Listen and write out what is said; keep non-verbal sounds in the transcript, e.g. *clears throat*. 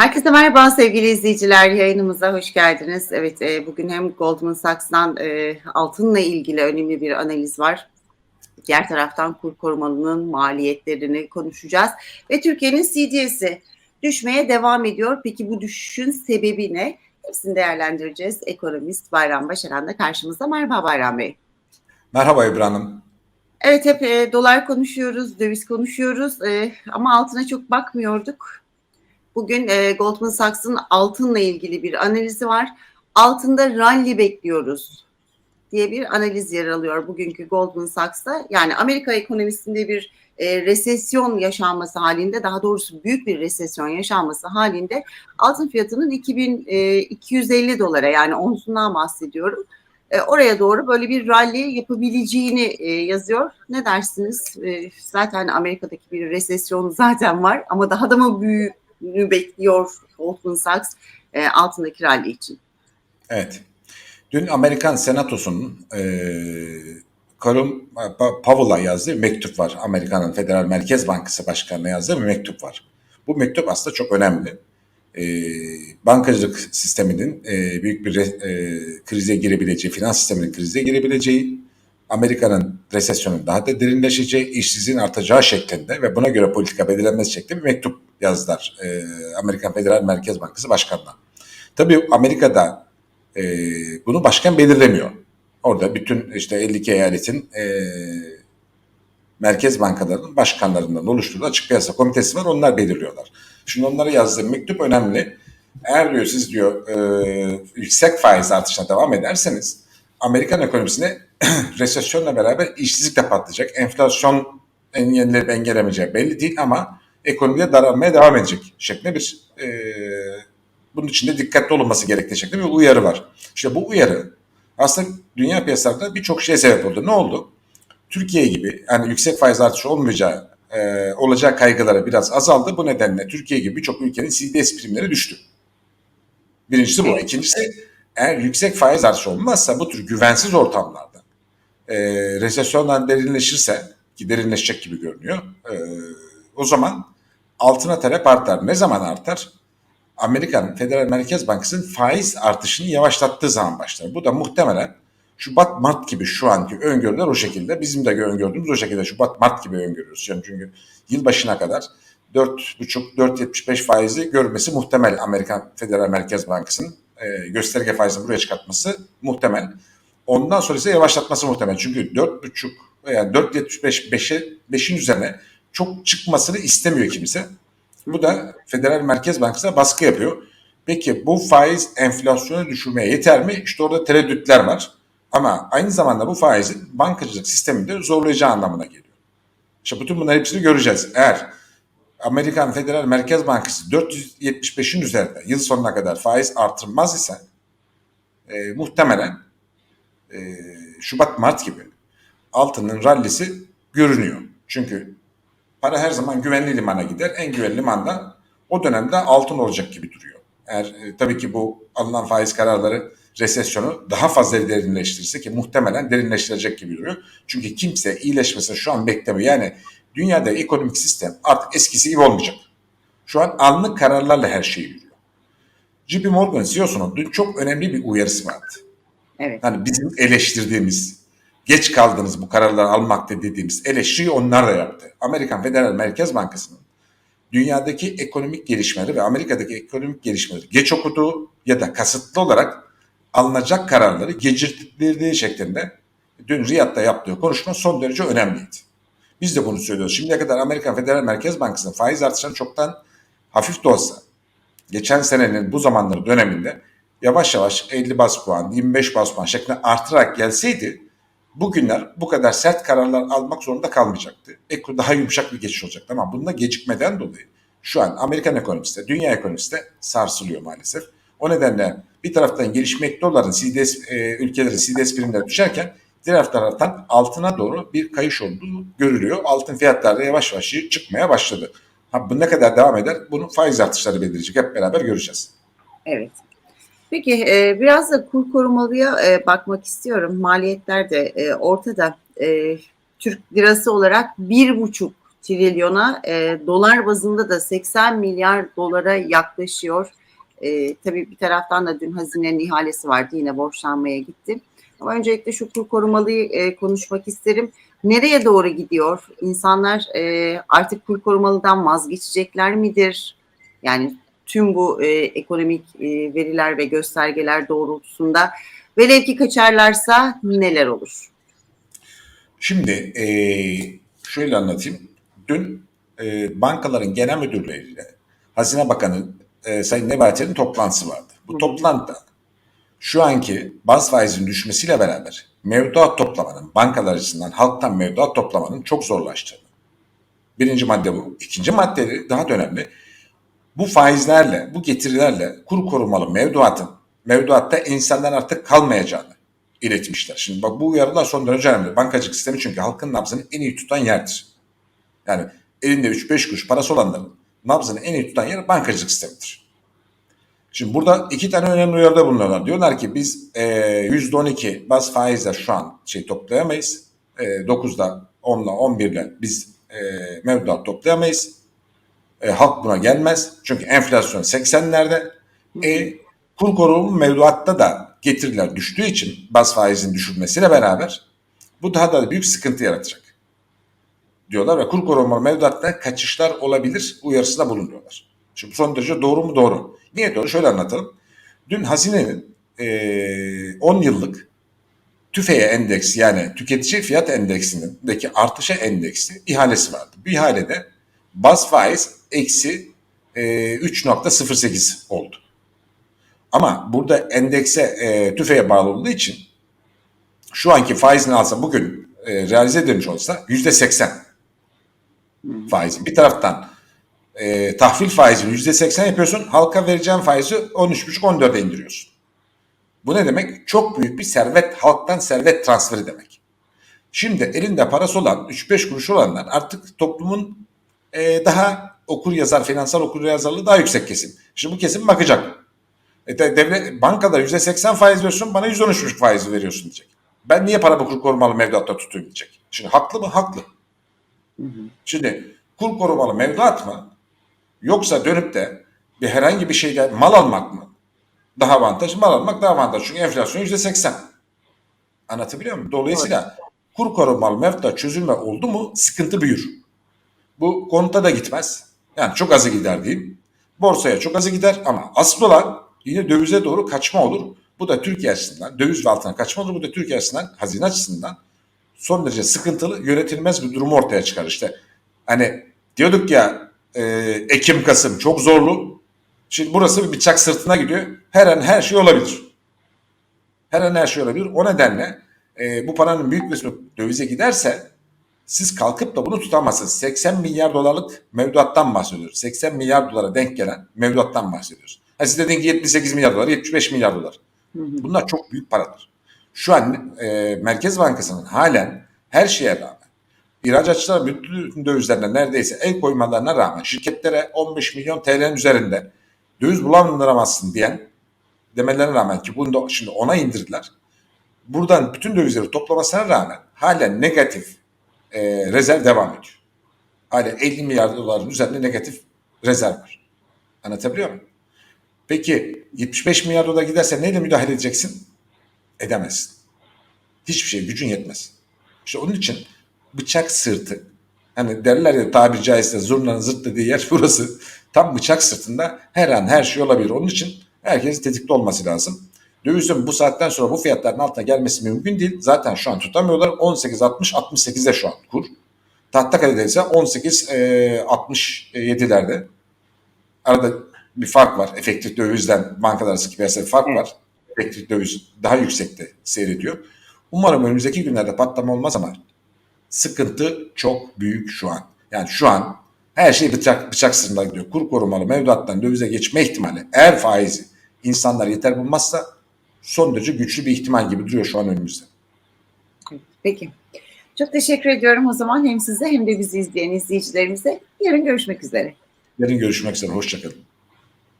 Herkese merhaba sevgili izleyiciler. Yayınımıza hoş geldiniz. Evet, e, bugün hem Goldman Sachs'dan e, altınla ilgili önemli bir analiz var. Diğer taraftan kur korumalının maliyetlerini konuşacağız. Ve Türkiye'nin CDS'i düşmeye devam ediyor. Peki bu düşüşün sebebi ne? Hepsini değerlendireceğiz. Ekonomist Bayram Başaran da karşımızda. Merhaba Bayram Bey. Merhaba İbrahim Hanım. Evet hep e, dolar konuşuyoruz, döviz konuşuyoruz e, ama altına çok bakmıyorduk. Bugün e, Goldman Sachs'ın altınla ilgili bir analizi var. Altında rally bekliyoruz diye bir analiz yer alıyor bugünkü Goldman Sachs'ta. Yani Amerika ekonomisinde bir e, resesyon yaşanması halinde, daha doğrusu büyük bir resesyon yaşanması halinde altın fiyatının 2250 dolara yani onsundan bahsediyorum. E, oraya doğru böyle bir rally yapabileceğini e, yazıyor. Ne dersiniz? E, zaten Amerika'daki bir resesyon zaten var ama daha da mı büyüğünü bekliyor Goldman Sachs e, altındaki rally için? Evet. Dün Amerikan Senatosu'nun e, Colum Powell'a yazdığı bir mektup var. Amerika'nın Federal Merkez Bankası Başkanı'na yazdığı bir mektup var. Bu mektup aslında çok önemli. E, bankacılık sisteminin e, büyük bir e, krize girebileceği, finans sisteminin krize girebileceği, Amerika'nın resesyonun daha da derinleşeceği, işsizliğin artacağı şeklinde ve buna göre politika belirlenmesi şeklinde bir mektup yazdılar e, Amerikan Federal Merkez Bankası Başkanı'na. Tabii Amerika'da e, bunu başkan belirlemiyor. Orada bütün işte 52 eyaletin e, merkez bankalarının başkanlarından oluşturduğu açık piyasa komitesi var. Onlar belirliyorlar. Şimdi onlara yazdığım mektup önemli. Eğer diyor siz diyor e, yüksek faiz artışına devam ederseniz Amerikan ekonomisine *clears throat* resesyonla beraber işsizlik de patlayacak. Enflasyon engellenip engellemeyeceği belli değil ama ekonomide daralmaya devam edecek şeklinde bir e, bunun için de dikkatli olunması gerektiği şeklinde bir uyarı var. İşte bu uyarı aslında dünya piyasalarında birçok şeye sebep oldu. Ne oldu? Türkiye gibi yani yüksek faiz artışı olmayacağı e, olacağı kaygıları biraz azaldı. Bu nedenle Türkiye gibi birçok ülkenin CDS primleri düştü. Birincisi bu. İkincisi eğer yüksek faiz artışı olmazsa bu tür güvensiz ortamlarda e, resesyondan derinleşirse ki derinleşecek gibi görünüyor e, o zaman altına talep artar. Ne zaman artar? Amerikan Federal Merkez Bankası'nın faiz artışını yavaşlattığı zaman başlar. Bu da muhtemelen Şubat Mart gibi şu anki öngörüler o şekilde. Bizim de öngördüğümüz o şekilde Şubat Mart gibi öngörüyoruz. Yani çünkü yılbaşına kadar 4,5-4,75 faizi görmesi muhtemel Amerikan Federal Merkez Bankası'nın e, gösterge faizini buraya çıkartması muhtemel. Ondan sonra ise yavaşlatması muhtemel. Çünkü 4,5 veya 4,75 5'e 5'in üzerine çok çıkmasını istemiyor kimse. Bu da Federal Merkez Bankası'na baskı yapıyor. Peki bu faiz enflasyonu düşürmeye yeter mi? İşte orada tereddütler var. Ama aynı zamanda bu faizin bankacılık sisteminde zorlayacağı anlamına geliyor. İşte bütün bunları hepsini göreceğiz. Eğer Amerikan Federal Merkez Bankası 475'in üzerinde yıl sonuna kadar faiz artırmaz ise e, muhtemelen e, Şubat-Mart gibi altının rallisi görünüyor. Çünkü para her zaman güvenli limana gider. En güvenli limanda o dönemde altın olacak gibi duruyor. Eğer e, tabii ki bu alınan faiz kararları resesyonu daha fazla derinleştirirse ki muhtemelen derinleştirecek gibi duruyor. Çünkü kimse iyileşmesini şu an beklemiyor. Yani dünyada ekonomik sistem artık eskisi gibi olmayacak. Şu an anlık kararlarla her şey yürüyor. JP Morgan CEO'sunun dün çok önemli bir uyarısı vardı. Evet. Hani bizim eleştirdiğimiz, geç kaldınız bu kararları almakta dediğimiz eleştiriyi onlar da yaptı. Amerikan Federal Merkez Bankası'nın dünyadaki ekonomik gelişmeleri ve Amerika'daki ekonomik gelişmeleri geç okuduğu ya da kasıtlı olarak alınacak kararları geciktirdiği şeklinde dün Riyad'da yaptığı konuşma son derece önemliydi. Biz de bunu söylüyoruz. Şimdiye kadar Amerikan Federal Merkez Bankası'nın faiz artışlarını çoktan hafif de olsa geçen senenin bu zamanları döneminde yavaş yavaş 50 bas puan, 25 bas puan şeklinde artırarak gelseydi bugünler bu kadar sert kararlar almak zorunda kalmayacaktı. Ekru daha yumuşak bir geçiş olacaktı ama bunda gecikmeden dolayı şu an Amerikan ekonomisi de dünya ekonomisi de sarsılıyor maalesef. O nedenle bir taraftan gelişmekte olan CDS e, ülkelerin CDS primleri düşerken diğer taraftan altına doğru bir kayış olduğu görülüyor. Altın fiyatları da yavaş yavaş çıkmaya başladı. Ha, bu ne kadar devam eder? Bunu faiz artışları belirleyecek. Hep beraber göreceğiz. Evet. Peki e, biraz da kur korumalıya e, bakmak istiyorum. Maliyetler de e, ortada. E, Türk lirası olarak bir buçuk trilyona, e, dolar bazında da 80 milyar dolara yaklaşıyor. E, tabii bir taraftan da dün hazinenin ihalesi vardı yine borçlanmaya gitti. Ama öncelikle şu kur korumalıyı e, konuşmak isterim. Nereye doğru gidiyor? İnsanlar e, artık kur korumalıdan vazgeçecekler midir? Yani tüm bu e, ekonomik e, veriler ve göstergeler doğrultusunda velev ki kaçarlarsa neler olur? Şimdi eee, şöyle anlatayım. Dün eee, bankaların genel müdürleriyle Hazine Bakanı eee, Sayın Nebati'nin toplantısı vardı. Bu toplantıda şu anki baz faizin düşmesiyle beraber mevduat toplamanın, bankalar açısından halktan mevduat toplamanın çok zorlaştığını. Birinci madde bu. İkinci madde daha da önemli. Bu faizlerle, bu getirilerle kur korumalı mevduatın, mevduatta insanların artık kalmayacağını iletmişler. Şimdi bak bu uyarılar son derece önemli. Bankacılık sistemi çünkü halkın nabzını en iyi tutan yerdir. Yani elinde 3-5 kuruş parası olanların nabzını en iyi tutan yer bankacılık sistemidir. Şimdi burada iki tane önemli uyarıda bulunuyorlar. Diyorlar ki biz e, %12 baz faizle şu an şey toplayamayız. E, 9'da 10'la 11'le biz e, mevduat toplayamayız. E, halk buna gelmez. Çünkü enflasyon 80'lerde. E, kur korumu mevduatta da getiriler düştüğü için baz faizin düşürmesiyle beraber bu daha da büyük sıkıntı yaratacak. Diyorlar ve kur korumalı mevduatta kaçışlar olabilir uyarısında bulunuyorlar. Şimdi son derece doğru mu? Doğru. Niye doğru? Şöyle anlatalım. Dün hazinenin eee 10 yıllık TÜFE'ye endeks yani tüketici fiyat endeksindeki artışa endeksi ihalesi vardı. Bu ihalede baz faiz eksi eee, 3.08 oldu. Ama burada endekse e, tüfeğe bağlı olduğu için şu anki faizini alsa bugün e, realize edilmiş olsa yüzde seksen faizin. Bir taraftan e, tahvil faizini yüzde seksen yapıyorsun. Halka vereceğin faizi 13,5-14'e indiriyorsun. Bu ne demek? Çok büyük bir servet, halktan servet transferi demek. Şimdi elinde parası olan 3-5 kuruş olanlar artık toplumun e, daha okur yazar, finansal okur yazarlığı daha yüksek kesim. Şimdi bu kesim bakacak. E de, devlet bankalar %80 faiz veriyorsun bana %13,5 faiz veriyorsun diyecek. Ben niye paramı kur korumalı mevduatta tutayım diyecek. Şimdi haklı mı? Haklı. Şimdi kur korumalı mevduat mı? Yoksa dönüp de bir herhangi bir şeyde mal almak mı? Daha avantaj. Mal almak daha avantaj. Çünkü enflasyon %80. Anlatabiliyor muyum? Dolayısıyla kur korumalı mevduat çözülme oldu mu sıkıntı büyür. Bu konuta da gitmez. Yani çok azı gider diyeyim. Borsaya çok azı gider ama asıl olan yine dövize doğru kaçma olur. Bu da Türkiye açısından döviz ve altına kaçma olur. Bu da Türkiye açısından hazine açısından son derece sıkıntılı yönetilmez bir durumu ortaya çıkar. İşte hani diyorduk ya e, Ekim Kasım çok zorlu. Şimdi burası bir bıçak sırtına gidiyor. Her an her şey olabilir. Her an her şey olabilir. O nedenle e, bu paranın büyük kısmı dövize giderse siz kalkıp da bunu tutamazsınız. 80 milyar dolarlık mevduattan bahsediyoruz. 80 milyar dolara denk gelen mevduattan bahsediyoruz. Ha siz dedin ki 78 milyar dolar, 75 milyar dolar. Bunlar çok büyük paralar. Şu an e, Merkez Bankası'nın halen her şeye rağmen ihracatçılara bütün dövizlerine neredeyse el koymalarına rağmen şirketlere 15 milyon TL'nin üzerinde döviz bulamazsın diyen demelerine rağmen ki bunu da şimdi ona indirdiler. Buradan bütün dövizleri toplamasına rağmen halen negatif e, rezerv devam ediyor. Halen 50 milyar doların üzerinde negatif rezerv var. Anlatabiliyor muyum? Peki 75 milyar dolar giderse neyle müdahale edeceksin? Edemezsin. Hiçbir şey gücün yetmez. İşte onun için bıçak sırtı. Hani derler ya tabiri caizse zurnanın zırt dediği yer burası. Tam bıçak sırtında her an her şey olabilir. Onun için herkesin tetikte olması lazım. Dövizin bu saatten sonra bu fiyatların altına gelmesi mümkün değil. Zaten şu an tutamıyorlar. 18.60 68'de şu an kur. Tahtakale'de ise 18 e, 67'lerde. Arada bir fark var. Efektif dövizden bankalar arası piyasada bir fark var. Efektif döviz daha yüksekte seyrediyor. Umarım önümüzdeki günlerde patlama olmaz ama sıkıntı çok büyük şu an. Yani şu an her şey bıçak, bıçak sırtında gidiyor. Kur korumalı mevduattan dövize geçme ihtimali eğer faizi insanlar yeter bulmazsa son derece güçlü bir ihtimal gibi duruyor şu an önümüzde. Peki. Çok teşekkür ediyorum o zaman hem size hem de bizi izleyen izleyicilerimize. Yarın görüşmek üzere. Yarın görüşmek üzere. Hoşçakalın.